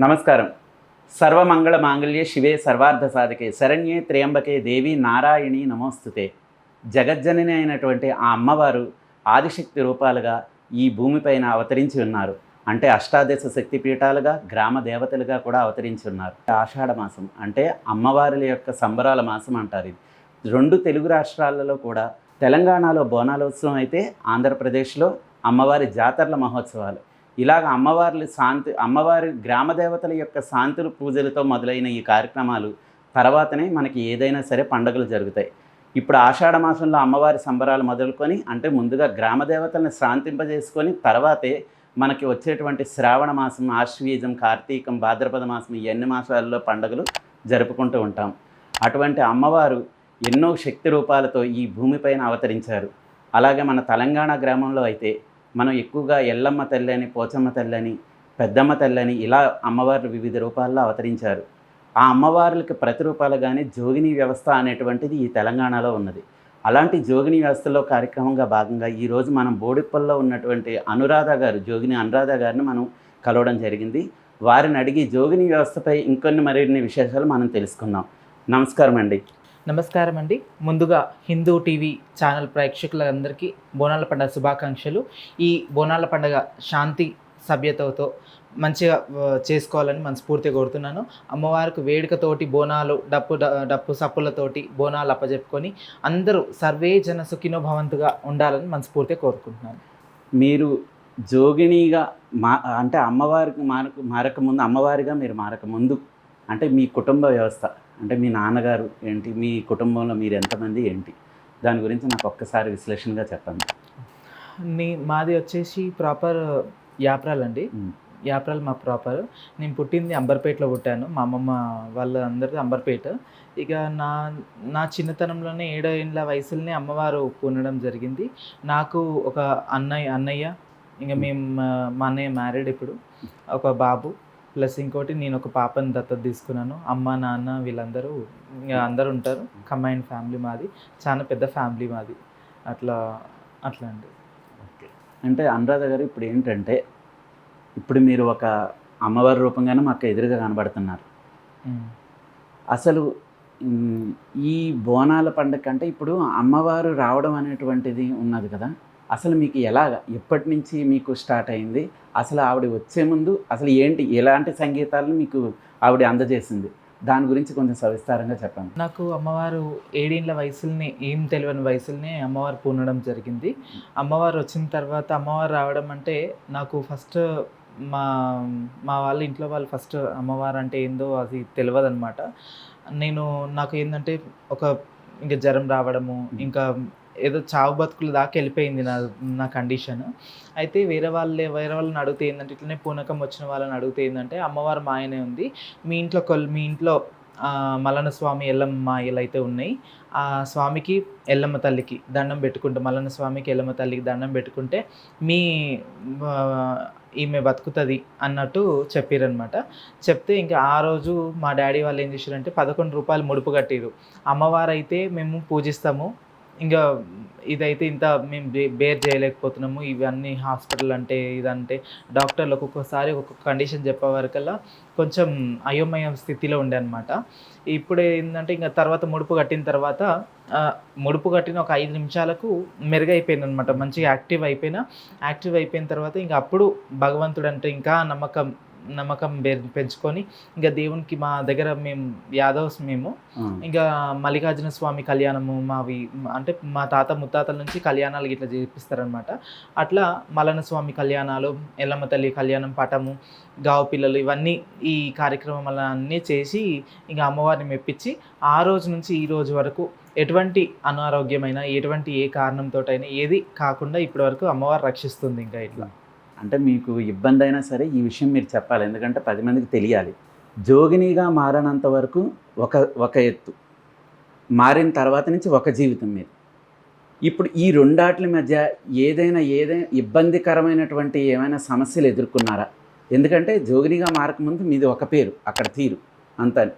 నమస్కారం. సర్వమంగళ మాంగళ్య శివే సర్వార్థ సాధకే శరణ్యే త్ర్యంబకే దేవి నారాయణి నమోస్తుతే. జగజ్జనని అయినటువంటి ఆ అమ్మవారు ఆదిశక్తి రూపాలుగా ఈ భూమిపైన అవతరించి ఉన్నారు. అంటే అష్టాదశ శక్తి పీఠాలుగా గ్రామ దేవతలుగా కూడా అవతరించి ఉన్నారు. ఆషాఢ మాసం అంటే అమ్మవారుల యొక్క సంబరాల మాసం అంటారు ఇది. రెండు తెలుగు రాష్ట్రాలలో కూడా తెలంగాణలో బోనాలోత్సవం అయితే ఆంధ్రప్రదేశ్లో అమ్మవారి జాతరల మహోత్సవాలు. ఇలాగ అమ్మవార్లు శాంతి అమ్మవారి గ్రామ దేవతల యొక్క శాంతులు పూజలతో మొదలైన ఈ కార్యక్రమాలు తర్వాతనే మనకి ఏదైనా సరే పండుగలు జరుగుతాయి. ఇప్పుడు ఆషాఢ మాసంలో అమ్మవారి సంబరాలు మొదలుకొని అంటే ముందుగా గ్రామ దేవతలను శాంతింపజేసుకొని తర్వాతే మనకి వచ్చేటువంటి శ్రావణ మాసం ఆశ్వీజం కార్తీకం భాద్రపద మాసం ఈ అన్ని మాసాల్లో పండుగలు జరుపుకుంటూ ఉంటాం. అటువంటి అమ్మవారు ఎన్నో శక్తి రూపాలతో ఈ భూమిపైన అవతరించారు. అలాగే మన తెలంగాణ గ్రామంలో అయితే మనం ఎక్కువగా ఎల్లమ్మ తల్లి అని పోచమ్మ తల్లి అని పెద్దమ్మ తల్లి అని ఇలా అమ్మవారు వివిధ రూపాల్లో అవతరించారు. ఆ అమ్మవార్లకి ప్రతిరూపాలుగానే జోగిని వ్యవస్థ అనేటువంటిది ఈ తెలంగాణలో ఉన్నది. అలాంటి జోగిని వ్యవస్థలో కార్యక్రమంగా భాగంగా ఈరోజు మనం బోడిప్పల్లో ఉన్నటువంటి అనురాధ గారు జోగిని అనురాధ గారిని మనం కలవడం జరిగింది. వారిని అడిగి జోగిని వ్యవస్థపై ఇంకొన్ని మరిన్ని విశేషాలు మనం తెలుసుకుందాం. నమస్కారం అండి నమస్కారం అండి ముందుగా హిందూ టీవీ ఛానల్ ప్రేక్షకులందరికీ బోనాల పండుగ శుభాకాంక్షలు. ఈ బోనాల పండుగ శాంతి సభ్యతతో మంచిగా చేసుకోవాలని మనస్ఫూర్తిగా కోరుతున్నాను. అమ్మవారికి వేడుకతోటి బోనాలు డప్పు డ- డప్పు సప్పులతోటి బోనాలు అప్పజెప్పుకొని అందరూ సర్వే జన సుఖినో భవంతుగా ఉండాలని మనస్ఫూర్తిగా కోరుకుంటున్నాను. మీరు జోగినిగా మా అంటే అమ్మవారికి మారక మారక ముందు అమ్మవారిగా మీరు మారక ముందు అంటే మీ కుటుంబ వ్యవస్థ. అంటే మీ నాన్నగారు ఏంటి? మీ కుటుంబంలో మీరు ఎంతమంది ఏంటి? దాని గురించి నాకు ఒక్కసారి విశ్లేషణగా చెప్పండి. నీ మాది వచ్చేసి ప్రాపర్ యాప్రాల్ అండి. యాప్రాల్ మా ప్రాపర్. నేను పుట్టింది అంబర్పేటలో పుట్టాను. మా అమ్మమ్మ వాళ్ళ అందరిది అంబర్పేట. ఇక నా నా చిన్నతనంలోనే ఏడో ఏళ్ళ వయసులోనే అమ్మవారు పూనడం జరిగింది. నాకు ఒక అన్నయ్య అన్నయ్య ఇంకా మేము మా అన్నయ్య మ్యారీడ్ ఇప్పుడు. ఒక బాబు. ప్లస్ ఇంకోటి నేను ఒక పాపని దత్తత తీసుకున్నాను. అమ్మ నాన్న వీళ్ళందరూ అందరూ ఉంటారు. కంబైన్ ఫ్యామిలీ మాది. చాలా పెద్ద ఫ్యామిలీ మాది. అట్లా అట్లా అండి. ఓకే. అంటే అనురాధ గారు ఇప్పుడు ఏంటంటే ఇప్పుడు మీరు ఒక అమ్మవారి రూపంగానే మాకు ఎదురుగా కనబడుతున్నారు. అసలు ఈ బోనాల పండుగ కంటే ఇప్పుడు అమ్మవారు రావడం అనేటువంటిది ఉన్నది కదా? అసలు మీకు ఎలాగ ఎప్పటి నుంచి మీకు స్టార్ట్ అయింది? అసలు ఆవిడ వచ్చే ముందు అసలు ఏంటి ఎలాంటి సంగీతాలను మీకు ఆవిడ అందజేసింది? దాని గురించి కొంచెం సవిస్తారంగా చెప్పండి. నాకు అమ్మవారు ఏడేళ్ళ వయసుల్ని ఏం తెలియని వయసుల్ని అమ్మవారు పూనడం జరిగింది. అమ్మవారు వచ్చిన తర్వాత అమ్మవారు రావడం అంటే నాకు ఫస్ట్ మా మా వాళ్ళ ఇంట్లో వాళ్ళు ఫస్ట్ అమ్మవారు అంటే ఏందో అది తెలియదు అనమాట నేను నాకు ఏంటంటే ఒక ఇంకా జ్వరం రావడము ఇంకా ఏదో చావు బతుకుల దాకా వెళ్ళిపోయింది నా నా కండిషన్ అయితే వేరే వాళ్ళే వేరే వాళ్ళని అడిగితే ఏంటంటే ఇట్లనే పూనకం వచ్చిన వాళ్ళని అడిగితే ఏంటంటే అమ్మవారు మాయనే ఉంది. మీ ఇంట్లో కొల్ మీ ఇంట్లో మలన స్వామి ఎల్లమ్మ మాయలు అయితే ఉన్నాయి. ఆ స్వామికి ఎల్లమ్మ తల్లికి దండం పెట్టుకుంటే మలన స్వామికి ఎల్లమ్మ తల్లికి దండం పెట్టుకుంటే మీ ఈమె బతుకుతుంది అన్నట్టు చెప్పారనమాట చెప్తే ఇంకా ఆ రోజు మా డాడీ వాళ్ళు ఏం చేశారంటే పదకొండు రూపాయలు ముడుపు కట్టారు అమ్మవారు అయితే మేము పూజిస్తాము. ఇంకా ఇదైతే ఇంత మేము బేర్ చేయలేకపోతున్నాము. ఇవన్నీ హాస్పిటల్ అంటే ఇదంటే డాక్టర్లు ఒక్కొక్కసారి ఒక్కొక్క కండిషన్ చెప్పే వరకల్లా కొంచెం అయోమయ స్థితిలో ఉండే అనమాట ఇప్పుడు ఏంటంటే ఇంకా తర్వాత ముడుపు కట్టిన తర్వాత ముడుపు కట్టిన ఒక ఐదు నిమిషాలకు మెరుగైపోయింది అనమాట మంచిగా యాక్టివ్ అయిపోయినా యాక్టివ్ అయిపోయిన తర్వాత ఇంకా అప్పుడు భగవంతుడు అంటే ఇంకా నమ్మకం నమ్మకం పెంచుకొని ఇంకా దేవునికి మా దగ్గర మేము యాదవ్స్ మేము ఇంకా మల్లికార్జున స్వామి కళ్యాణము మావి అంటే మా తాత ముత్తాతల నుంచి కళ్యాణాలు ఇట్లా చేపిస్తారనమాట అట్లా మల్లన్న స్వామి కళ్యాణాలు ఎల్లమ్మ తల్లి కళ్యాణం పటము గావు పిల్లలు ఇవన్నీ ఈ కార్యక్రమం అన్నీ చేసి ఇంకా అమ్మవారిని మెప్పించి ఆ రోజు నుంచి ఈ రోజు వరకు ఎటువంటి అనారోగ్యమైన ఎటువంటి ఏ కారణంతోటైనా ఏది కాకుండా ఇప్పటి వరకు అమ్మవారు రక్షిస్తుంది ఇంకా ఇట్లా. అంటే మీకు ఇబ్బంది అయినా సరే ఈ విషయం మీరు చెప్పాలి. ఎందుకంటే పది మందికి తెలియాలి. జోగినిగా మారనంత వరకు ఒక ఒక ఎత్తు. మారిన తర్వాత నుంచి ఒక జీవితం మీద. ఇప్పుడు ఈ రెండాట్ల మధ్య ఏదైనా ఏదైనా ఇబ్బందికరమైనటువంటి ఏమైనా సమస్యలు ఎదుర్కొన్నారా? ఎందుకంటే జోగినిగా మారకముందు మీది ఒక పేరు అక్కడ తీరు అంతా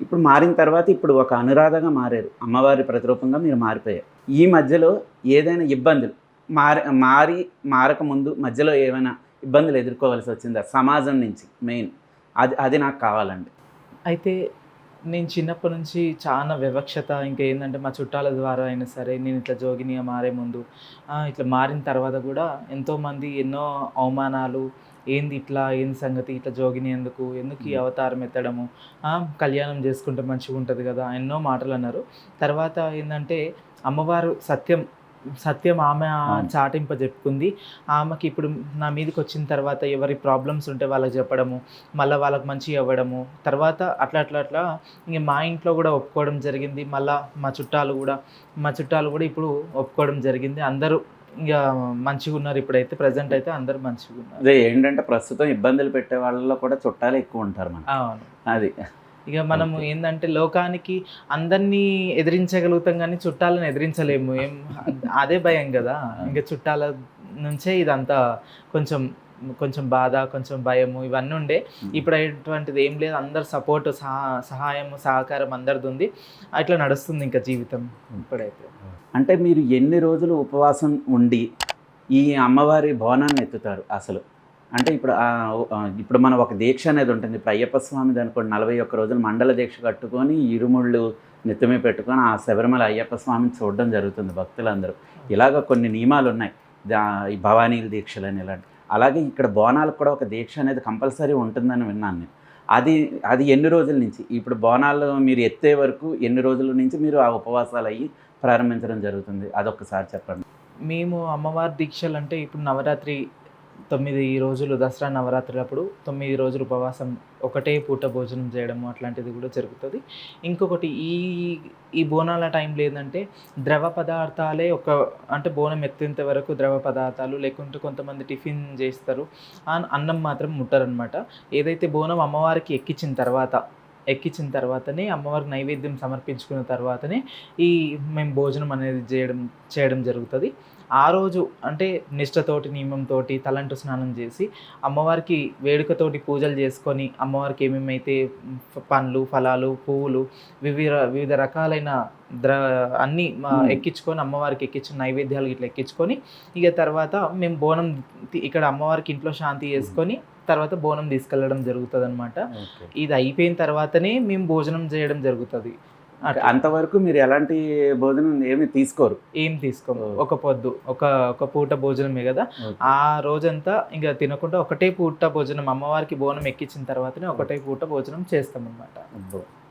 ఇప్పుడు మారిన తర్వాత ఇప్పుడు ఒక అనురాధగా మారారు. అమ్మవారి ప్రతిరూపంగా మీరు మారిపోయారు. ఈ మధ్యలో ఏదైనా ఇబ్బందులు మారి మారి మారకముందు మధ్యలో ఏమైనా ఇబ్బందులు ఎదుర్కోవాల్సి వచ్చిందా? సమాజం నుంచి మెయిన్. అది అది నాకు కావాలండి. అయితే నేను చిన్నప్పటి నుంచి చాలా వివక్షత ఇంకా ఏంటంటే మా చుట్టాల ద్వారా అయినా సరే నేను ఇట్లా జోగినిగా మారే ముందు ఇట్లా మారిన తర్వాత కూడా ఎంతోమంది ఎన్నో అవమానాలు ఏంది ఇట్లా ఏంది సంగతి ఇట్లా జోగిని ఎందుకు ఎందుకు ఈ. అవతారం ఎత్తడము కళ్యాణం చేసుకుంటే మంచిగా ఉంటుంది కదా ఎన్నో మాటలు అన్నారు. తర్వాత ఏంటంటే అమ్మవారు సత్యం సత్యం ఆమె. చాటింప చెప్పుకుంది ఆమెకి ఇప్పుడు నా మీదకి వచ్చిన తర్వాత ఎవరి ప్రాబ్లమ్స్ ఉంటే వాళ్ళకి చెప్పడము మళ్ళీ వాళ్ళకి మంచిగా అవ్వడము తర్వాత అట్లా అట్లా అట్లా ఇంక మా ఇంట్లో కూడా ఒప్పుకోవడం జరిగింది. మళ్ళీ మా చుట్టాలు కూడా మా చుట్టాలు కూడా ఇప్పుడు ఒప్పుకోవడం జరిగింది. అందరూ ఇంకా మంచిగా ఉన్నారు ఇప్పుడైతే ప్రజెంట్ అయితే అందరూ మంచిగా ఉన్నారు. అదే ఏంటంటే ప్రస్తుతం ఇబ్బందులు పెట్టే వాళ్ళలో కూడా చుట్టాలు ఎక్కువ ఉంటారు మన అవును. అది. ఇక మనము. ఏంటంటే లోకానికి అందరినీ ఎదిరించగలుగుతాం కానీ చుట్టాలను ఎదిరించలేము. ఏం అదే భయం కదా ఇంకా చుట్టాల నుంచే ఇదంతా కొంచెం కొంచెం బాధ కొంచెం భయము ఇవన్నీ ఉండే. ఇప్పుడు అటువంటిది ఏం లేదు. అందరు సపోర్ట్ సహా సహాయం సహకారం అందరిది ఉంది. అట్లా నడుస్తుంది ఇంకా జీవితం ఇప్పుడైతే. అంటే మీరు ఎన్ని రోజులు ఉపవాసం ఉండి ఈ అమ్మవారి భవనాన్ని ఎత్తుతారు అసలు? అంటే ఇప్పుడు ఇప్పుడు మనం ఒక దీక్ష అనేది ఉంటుంది. ఇప్పుడు అయ్యప్ప స్వామిది అనుకోండి నలభై ఒక్క రోజులు మండల దీక్ష కట్టుకొని ఇరుముళ్ళు నెత్తమే పెట్టుకొని ఆ శబరిమల అయ్యప్ప స్వామిని చూడడం జరుగుతుంది భక్తులందరూ. ఇలాగ కొన్ని నియమాలు ఉన్నాయి దా- ఈ భవానీల దీక్షలు అని ఇలాంటి. అలాగే ఇక్కడ బోనాలకు కూడా ఒక దీక్ష అనేది కంపల్సరీ ఉంటుందని విన్నాను నేను. అది అది ఎన్ని రోజుల నుంచి? ఇప్పుడు బోనాలు మీరు ఎత్తే వరకు ఎన్ని రోజుల నుంచి మీరు ఆ ఉపవాసాలు అయ్యి ప్రారంభించడం జరుగుతుంది? అదొకసారి చెప్పండి. మేము అమ్మవారి దీక్షలు అంటే ఇప్పుడు నవరాత్రి తొమ్మిది రోజులు దసరా నవరాత్రులప్పుడు తొమ్మిది రోజులు ఉపవాసం ఒకటే పూట భోజనం చేయడము అట్లాంటిది కూడా జరుగుతుంది. ఇంకొకటి ఈ ఈ బోనాల టైంలో ఏంటంటే ద్రవ పదార్థాలే ఒక అంటే బోనం ఎత్తేంత వరకు ద్రవ పదార్థాలు లేకుంటే కొంతమంది టిఫిన్ చేస్తారు. అన్నం మాత్రం ముట్టరనమాట ఏదైతే బోనం అమ్మవారికి ఎక్కించిన తర్వాత ఎక్కించిన తర్వాతనే అమ్మవారికి నైవేద్యం సమర్పించుకున్న తర్వాతనే ఈ మేము భోజనం అనేది చేయడం చేయడం జరుగుతుంది ఆ రోజు అంటే నిష్టతోటి నియమంతోటి తలంటు స్నానం చేసి అమ్మవారికి వేడుకతోటి పూజలు చేసుకొని అమ్మవారికి ఏమేమైతే పండ్లు ఫలాలు పువ్వులు వివిధ వివిధ రకాలైన ద్ర అన్నీ. ఎక్కించుకొని అమ్మవారికి ఎక్కించిన నైవేద్యాలు ఇట్లా ఎక్కించుకొని ఇక తర్వాత మేము బోనం ఇక్కడ అమ్మవారికి ఇంట్లో శాంతి చేసుకొని తర్వాత బోనం తీసుకెళ్ళడం జరుగుతుంది అనమాట ఇది అయిపోయిన తర్వాతనే మేము భోజనం చేయడం జరుగుతుంది. అంతవరకు మీరు ఎలాంటి భోజనం ఏమి తీసుకోరు? ఏం తీసుకోము. ఓ. ఒక పొద్దు ఒక ఒక పూట భోజనమే కదా. ఆ రోజంతా ఇంకా తినకుండా ఒకటే పూట భోజనం అమ్మవారికి బోనం ఎక్కించిన తర్వాతనే ఒకటే పూట భోజనం చేస్తాం అనమాట.